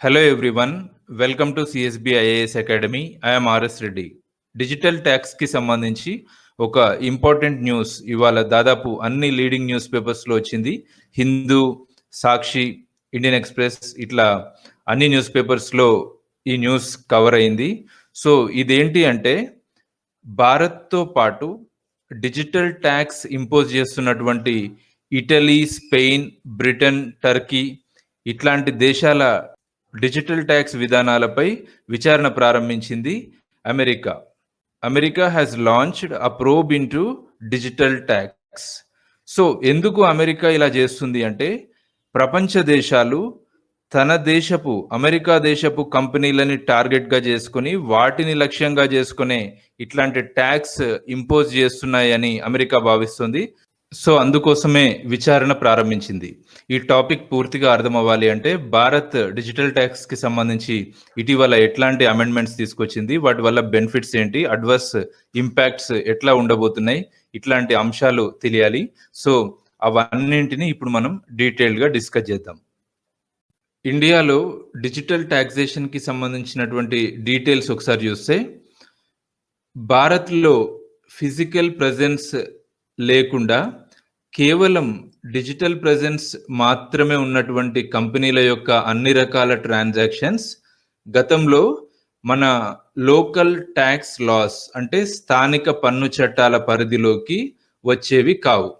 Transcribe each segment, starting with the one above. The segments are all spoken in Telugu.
Hello everyone, welcome to CSB IAS Academy. I am RS Reddy digital ట్యాక్స్కి సంబంధించి ఒక ఇంపార్టెంట్ న్యూస్ ఇవాళ దాదాపు అన్ని లీడింగ్ న్యూస్ పేపర్స్లో వచ్చింది. హిందూ సాక్షి ఇండియన్ ఎక్స్ప్రెస్ ఇట్లా అన్ని న్యూస్ పేపర్స్లో ఈ న్యూస్ కవర్ అయింది. సో ఇదేంటి అంటే భారత్తో పాటు డిజిటల్ ట్యాక్స్ ఇంపోజ్ చేస్తున్నటువంటి ఇటలీ స్పెయిన్ బ్రిటన్ టర్కీ ఇట్లాంటి దేశాల డిజిటల్ ట్యాక్స్ విధానాలపై విచారణ ప్రారంభించింది America. America has launched a probe into digital tax so ఎందుకు అమెరికా ఇలా చేస్తుంది అంటే ప్రపంచ దేశాలు తన దేశపు అమెరికా దేశపు కంపెనీలని టార్గెట్గా చేసుకుని వాటిని లక్ష్యంగా చేసుకునే ఇట్లాంటి ట్యాక్స్ ఇంపోజ్ చేస్తున్నాయని అమెరికా భావిస్తుంది. సో అందుకోసమే విచారణ ప్రారంభించింది. ఈ టాపిక్ పూర్తిగా అర్థం అవ్వాలి అంటే భారత్ డిజిటల్ ట్యాక్స్కి సంబంధించి ఇటీవల ఎట్లాంటి అమెండ్మెంట్స్ తీసుకొచ్చింది? వాటి వల్ల బెనిఫిట్స్ ఏంటి? అడ్వర్స్ ఇంపాక్ట్స్ ఎట్లా ఉండబోతున్నాయి? ఇట్లాంటి అంశాలు తెలియాలి. సో అవన్నింటిని ఇప్పుడు మనం డీటెయిల్గా డిస్కస్ చేద్దాం. ఇండియాలో డిజిటల్ ట్యాక్సేషన్కి సంబంధించినటువంటి డీటెయిల్స్ ఒకసారి చూస్తే భారత్లో ఫిజికల్ ప్రెజెన్స్ లేకుండా కేవలం డిజిటల్ ప్రెజెన్స్ మాత్రమే ఉన్నటువంటి కంపెనీల యొక్క అన్ని రకాల ట్రాన్సాక్షన్స్ గతంలో మన లోకల్ ట్యాక్స్ లాస్ అంటే స్థానిక పన్ను చట్టాల పరిధిలోకి వచ్చేవి కావు.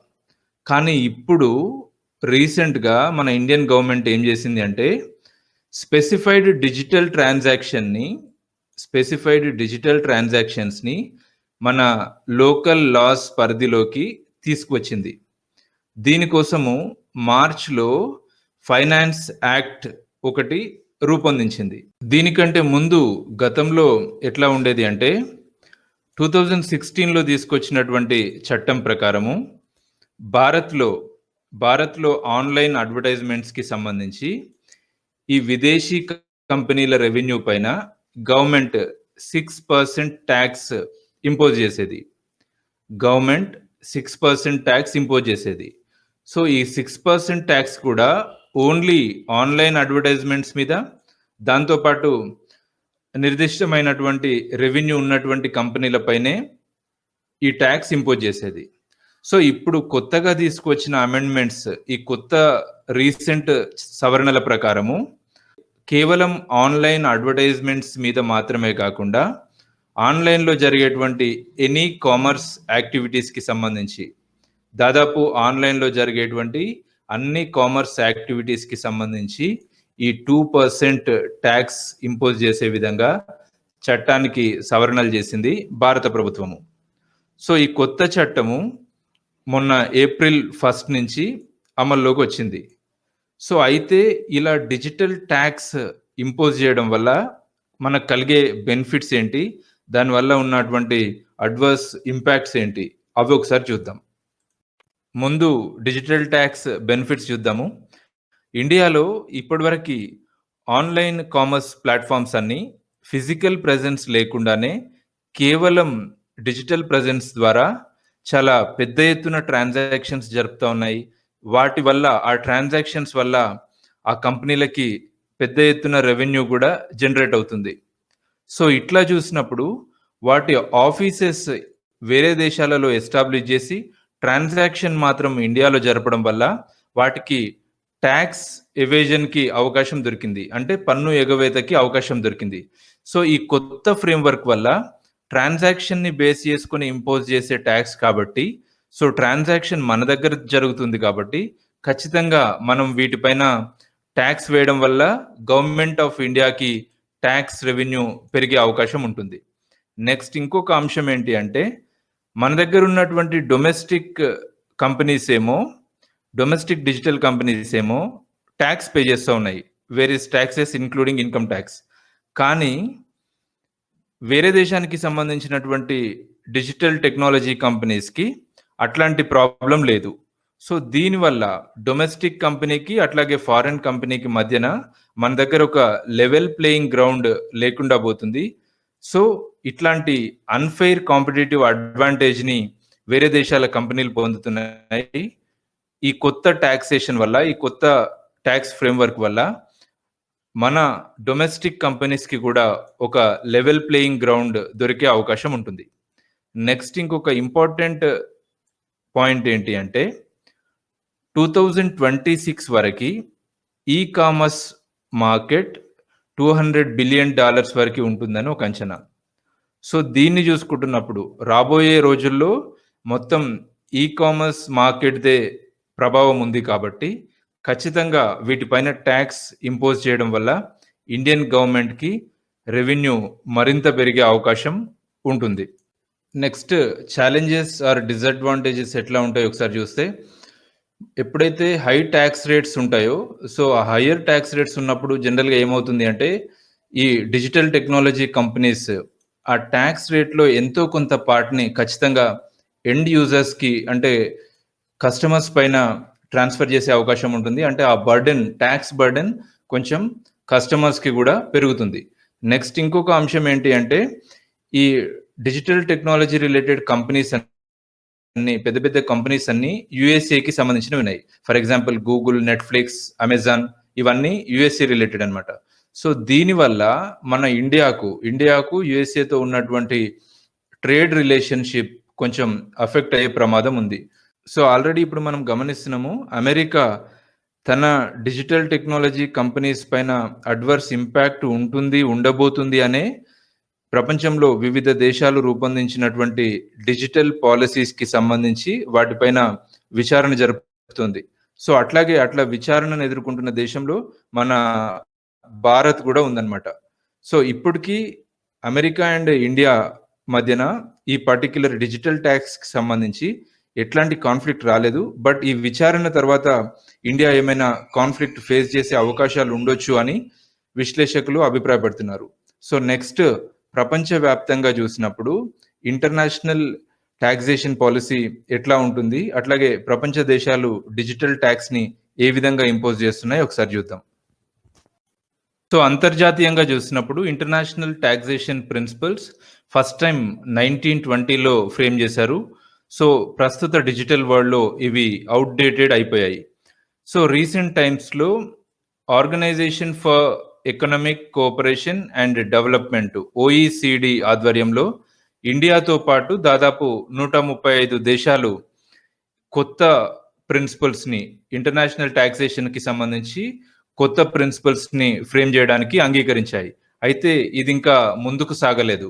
కానీ ఇప్పుడు రీసెంట్గా మన ఇండియన్ గవర్నమెంట్ ఏం చేసింది అంటే స్పెసిఫైడ్ డిజిటల్ ట్రాన్సాక్షన్ని స్పెసిఫైడ్ డిజిటల్ ట్రాన్సాక్షన్స్ని మన లోకల్ లాస్ పరిధిలోకి తీసుకువచ్చింది. దీనికోసము మార్చ్లో ఫైనాన్స్ యాక్ట్ ఒకటి రూపొందించింది. దీనికంటే ముందు గతంలో ఎట్లా ఉండేది అంటే టూ థౌజండ్ సిక్స్టీన్లో తీసుకొచ్చినటువంటి చట్టం ప్రకారము భారత్లో భారత్లో ఆన్లైన్ అడ్వర్టైజ్మెంట్స్కి సంబంధించి ఈ విదేశీ కంపెనీల రెవెన్యూ పైన government six percent tax impose చేసేది. Government six percent tax impose చేసేది. సో ఈ సిక్స్ పర్సెంట్ ట్యాక్స్ కూడా ఓన్లీ ఆన్లైన్ అడ్వర్టైజ్మెంట్స్ మీద దాంతోపాటు నిర్దిష్టమైనటువంటి రెవెన్యూ ఉన్నటువంటి కంపెనీలపైనే ఈ ట్యాక్స్ ఇంపోజ్ చేసేది. సో ఇప్పుడు కొత్తగా తీసుకొచ్చిన అమెండ్మెంట్స్ ఈ కొత్త రీసెంట్ సవరణల ప్రకారము కేవలం ఆన్లైన్ అడ్వర్టైజ్మెంట్స్ మీద మాత్రమే కాకుండా ఆన్లైన్లో జరిగేటువంటి ఎనీ కామర్స్ యాక్టివిటీస్కి సంబంధించి దాదాపు ఆన్లైన్లో జరిగేటువంటి అన్ని కామర్స్ యాక్టివిటీస్కి సంబంధించి ఈ టూ పర్సెంట్ ట్యాక్స్ ఇంపోజ్ చేసే విధంగా చట్టానికి సవరణలు చేసింది భారత ప్రభుత్వము. సో ఈ కొత్త చట్టము మొన్న ఏప్రిల్ ఫస్ట్ నుంచి అమల్లోకి వచ్చింది. సో అయితే ఇలా డిజిటల్ ట్యాక్స్ ఇంపోజ్ చేయడం వల్ల మనకు కలిగే బెనిఫిట్స్ ఏంటి? దానివల్ల ఉన్నటువంటి అడ్వర్స్ ఇంపాక్ట్స్ ఏంటి? అవి ఒకసారి చూద్దాం. ముందు డిజిటల్ ట్యాక్స్ బెనిఫిట్స్ చూద్దాము. ఇండియాలో ఇప్పటివరకు ఆన్లైన్ కామర్స్ ప్లాట్ఫామ్స్ అన్ని ఫిజికల్ ప్రెజెన్స్ లేకుండానే కేవలం డిజిటల్ ప్రెజెన్స్ ద్వారా చాలా పెద్ద ఎత్తున ట్రాన్సాక్షన్స్ జరుపుతూ ఉన్నాయి. వాటి వల్ల ఆ ట్రాన్సాక్షన్స్ వల్ల ఆ కంపెనీలకి పెద్ద ఎత్తున రెవెన్యూ కూడా జనరేట్ అవుతుంది. సో ఇట్లా చూసినప్పుడు వాటి ఆఫీసెస్ వేరే దేశాలలో ఎస్టాబ్లిష్ చేసి ట్రాన్సాక్షన్ మాత్రం ఇండియాలో జరపడం వల్ల వాటికి ట్యాక్స్ ఎవేజన్కి అవకాశం దొరికింది. అంటే పన్ను ఎగవేతకి అవకాశం దొరికింది. సో ఈ కొత్త ఫ్రేమ్వర్క్ వల్ల ట్రాన్సాక్షన్ని బేస్ చేసుకుని ఇంపోజ్ చేసే ట్యాక్స్ కాబట్టి సో ట్రాన్సాక్షన్ మన దగ్గర జరుగుతుంది కాబట్టి ఖచ్చితంగా మనం వీటిపైన ట్యాక్స్ వేయడం వల్ల గవర్నమెంట్ ఆఫ్ ఇండియాకి ట్యాక్స్ రెవెన్యూ పెరిగే అవకాశం ఉంటుంది. నెక్స్ట్ ఇంకొక అంశం ఏంటి అంటే మన దగ్గర ఉన్నటువంటి డొమెస్టిక్ కంపెనీస్ ఏమో డొమెస్టిక్ డిజిటల్ కంపెనీస్ ఏమో ట్యాక్స్ పే చేస్తూ ఉన్నాయి. Various taxes including income tax కానీ వేరే దేశానికి సంబంధించినటువంటి డిజిటల్ టెక్నాలజీ కంపెనీస్కి అట్లాంటి ప్రాబ్లం లేదు. సో దీనివల్ల డొమెస్టిక్ కంపెనీకి అట్లాగే ఫారెన్ కంపెనీకి మధ్యన మన దగ్గర ఒక లెవెల్ ప్లేయింగ్ గ్రౌండ్ లేకుండా పోతుంది. సో ఇట్లాంటి అన్ఫెయిర్ కాంపిటేటివ్ అడ్వాంటేజ్ని వేరే దేశాల కంపెనీలు పొందుతున్నాయి ఈ కొత్త ట్యాక్సేషన్ వల్ల ఈ కొత్త ట్యాక్స్ ఫ్రేమ్వర్క్ వల్ల మన డొమెస్టిక్ కంపెనీస్‌కి కూడా ఒక లెవెల్ ప్లేయింగ్ గ్రౌండ్ దొరికే అవకాశం ఉంటుంది. నెక్స్ట్ ఇంకొక ఇంపార్టెంట్ పాయింట్ ఏంటి అంటే 2026 వరకి ఈ కామర్స్ మార్కెట్ $200 బిలియన్ డాలర్స్ వరకు ఉంటుందని ఒక అంచనా. సో, దీన్ని చూసుకుంటున్నప్పుడు రాబోయే రోజుల్లో మొత్తం ఈ కామర్స్ మార్కెట్‌దే ప్రభావం ఉంది కాబట్టి ఖచ్చితంగా వీటిపైన ట్యాక్స్ ఇంపోజ్ చేయడం వల్ల ఇండియన్ గవర్నమెంట్‌కి రెవెన్యూ మరింత పెరిగే అవకాశం ఉంటుంది. నెక్స్ట్ ఛాలెంజెస్ ఆర్ డిసడ్వాంటేజెస్ ఎట్లా ఉంటాయో ఒకసారి చూస్తే ఎప్పుడైతే హై ట్యాక్స్ రేట్స్ ఉంటాయో సో, ఆ హైయర్ టాక్స్ రేట్స్ ఉన్నప్పుడు జనరల్‌గా ఏమవుతుంది అంటే ఈ డిజిటల్ టెక్నాలజీ కంపెనీస్ ఆ ట్యాక్స్ రేట్‌లో ఎంతో కొంత పార్ట్‌ని ఖచ్చితంగా ఎండ్ యూజర్స్‌కి అంటే కస్టమర్స్ పైన ట్రాన్స్‌ఫర్ చేసే అవకాశం ఉంటుంది. అంటే ఆ బర్డెన్ టాక్స్ బర్డెన్ కొంచెం కస్టమర్స్‌కి కూడా పెరుగుతుంది. నెక్స్ట్ ఇంకొక అంశం ఏంటి అంటే ఈ డిజిటల్ టెక్నాలజీ రిలేటెడ్ కంపెనీస్ అన్ని పెద్ద పెద్ద కంపెనీస్ అన్నీ యూఎస్ఏకి సంబంధించినవి ఉన్నాయి. For example Google, Netflix, Amazon ఇవన్నీ యూఎస్ఏ రిలేటెడ్ అన్నమాట. సో, దీనివల్ల మన ఇండియాకు, ఇండియాకు యూఎస్ఏతో ఉన్నటువంటి ట్రేడ్ రిలేషన్‌షిప్ కొంచెం అఫెక్ట్ అయ్యే ప్రమాదం ఉంది. సో, ఆల్రెడీ ఇప్పుడు మనం గమనిస్తున్నాము అమెరికా తన డిజిటల్ టెక్నాలజీ కంపెనీస్ పైన అడ్వర్స్ ఇంపాక్ట్ ఉంటుంది, ఉండబోతుంది అనే ప్రపంచంలో వివిధ దేశాలు రూపొందించినటువంటి డిజిటల్ పాలసీస్కి సంబంధించి వాటిపైన విచారణ జరుపుతుంది. సో, అట్లాగే అట్లా విచారణను ఎదుర్కొంటున్న దేశంలో మన భారత్ కూడా ఉందన్నమాట. సో, ఇప్పటికీ అమెరికా అండ్ ఇండియా మధ్యన ఈ పర్టిక్యులర్ డిజిటల్ ట్యాక్స్కి సంబంధించి ఎట్లాంటి కాన్ఫ్లిక్ట్ రాలేదు. బట్ ఈ విచారణ తర్వాత ఇండియా ఏమైనా కాన్ఫ్లిక్ట్ ఫేస్ చేసే అవకాశాలు ఉండొచ్చు అని విశ్లేషకులు అభిప్రాయపడుతున్నారు. సో, నెక్స్ట్ ప్రపంచవ్యాప్తంగా చూసినప్పుడు ఇంటర్నేషనల్ టాక్సేషన్ పాలసీ ఎట్లా ఉంటుంది? అట్లాగే ప్రపంచ దేశాలు డిజిటల్ ట్యాక్స్ని ఏ విధంగా ఇంపోజ్ చేస్తున్నాయో ఒకసారి చూద్దాం. సో, అంతర్జాతీయంగా చూసినప్పుడు international taxation principles first time nineteen ట్వంటీలో ఫ్రేమ్ చేశారు. సో, ప్రస్తుత డిజిటల్ వరల్డ్‌లో ఇవి అవుట్డేటెడ్ అయిపోయాయి. సో, రీసెంట్ టైమ్స్‌లో organisation for economic cooperation and development OECD ఆధ్వర్యంలో ఇండియాతో పాటు దాదాపు 135 దేశాలు కొత్త ప్రిన్సిపల్స్‌ని ఇంటర్నేషనల్ టాక్సేషన్‌కి సంబంధించి కొత్త ప్రిన్సిపల్స్‌ని ఫ్రేమ్ చేయడానికి అంగీకరించాయి. అయితే ఇది ఇంకా ముందుకు సాగలేదు.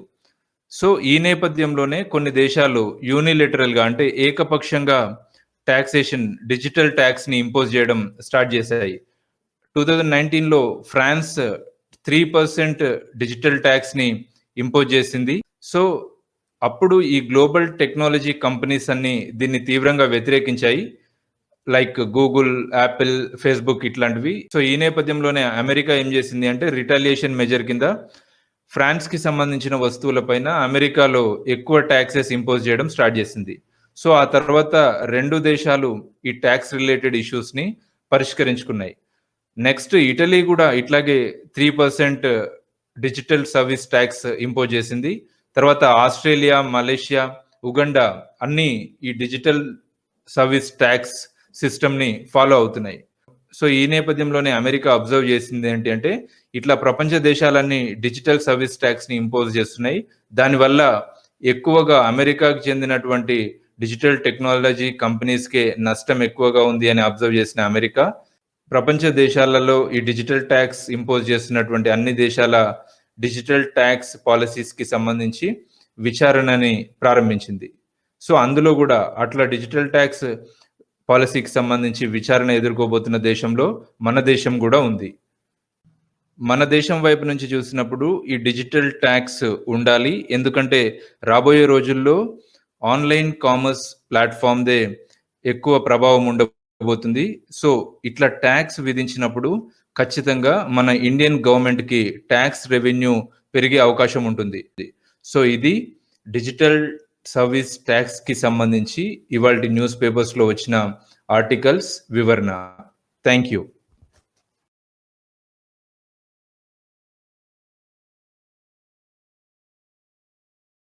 సో, ఈ నేపథ్యంలోనే కొన్ని దేశాలు యూనిలేటరల్‌గా అంటే ఏకపక్షంగా ట్యాక్సేషన్ డిజిటల్ ట్యాక్స్ని ఇంపోజ్ చేయడం స్టార్ట్ చేశాయి. 2019లో ఫ్రాన్స్ త్రీ పర్సెంట్ డిజిటల్ ట్యాక్స్ని ఇంపోజ్ చేసింది. సో, అప్పుడు ఈ గ్లోబల్ టెక్నాలజీ కంపెనీస్ అన్ని దీన్ని తీవ్రంగా వ్యతిరేకించాయి. లైక్ గూగుల్, యాపిల్, ఫేస్‌బుక్ ఇట్లాంటివి. సో, ఈ నేపథ్యంలోనే అమెరికా ఏం చేసింది అంటే రిటాలియేషన్ మెజర్ కింద ఫ్రాన్స్‌కి సంబంధించిన వస్తువుల పైన అమెరికాలో ఎక్కువ ట్యాక్సెస్ ఇంపోజ్ చేయడం స్టార్ట్ చేసింది. సో, ఆ తర్వాత రెండు దేశాలు ఈ ట్యాక్స్ రిలేటెడ్ ఇష్యూస్‌ని పరిష్కరించుకున్నాయి. నెక్స్ట్ ఇటలీ కూడా ఇట్లాగే three percent digital service tax impose చేసింది. తర్వాత ఆస్ట్రేలియా, మలేషియా, ఉగండా అన్నీ ఈ డిజిటల్ సర్వీస్ ట్యాక్స్ సిస్టమ్‌ని ఫాలో అవుతున్నాయి. సో, ఈ నేపథ్యంలోనే అమెరికా అబ్జర్వ్ చేసింది ఏంటి అంటే ఇట్లా ప్రపంచ దేశాలన్నీ డిజిటల్ సర్వీస్ ట్యాక్స్ని ఇంపోజ్ చేస్తున్నాయి. దానివల్ల ఎక్కువగా అమెరికాకు చెందినటువంటి డిజిటల్ టెక్నాలజీ కంపెనీస్‌కే నష్టం ఎక్కువగా ఉంది అని అబ్జర్వ్ చేసిన అమెరికా ప్రపంచ దేశాలలో ఈ డిజిటల్ ట్యాక్స్ ఇంపోజ్ చేస్తున్నటువంటి అన్ని దేశాల డిజిటల్ ట్యాక్స్ పాలసీస్కి సంబంధించి విచారణని ప్రారంభించింది. సో, అందులో కూడా అట్లా డిజిటల్ ట్యాక్స్ పాలసీకి సంబంధించి విచారణ ఎదుర్కోబోతున్న దేశంలో మన దేశం కూడా ఉంది. మన దేశం వైపు నుంచి చూసినప్పుడు ఈ డిజిటల్ ట్యాక్స్ ఉండాలి. ఎందుకంటే రాబోయే రోజుల్లో ఆన్‌లైన్ కామర్స్ ప్లాట్ఫామ్దే ఎక్కువ ప్రభావం పోతుంది సో, ఇట్లా ట్యాక్స్ విధించినప్పుడు ఖచ్చితంగా మన ఇండియన్ గవర్నమెంట్‌కి ట్యాక్స్ రెవెన్యూ పెరిగే అవకాశం ఉంటుంది. సో, ఇది డిజిటల్ సర్వీస్ ట్యాక్స్కి సంబంధించి ఇవాళ న్యూస్ పేపర్స్‌లో వచ్చిన ఆర్టికల్స్ వివరణ. Thank you.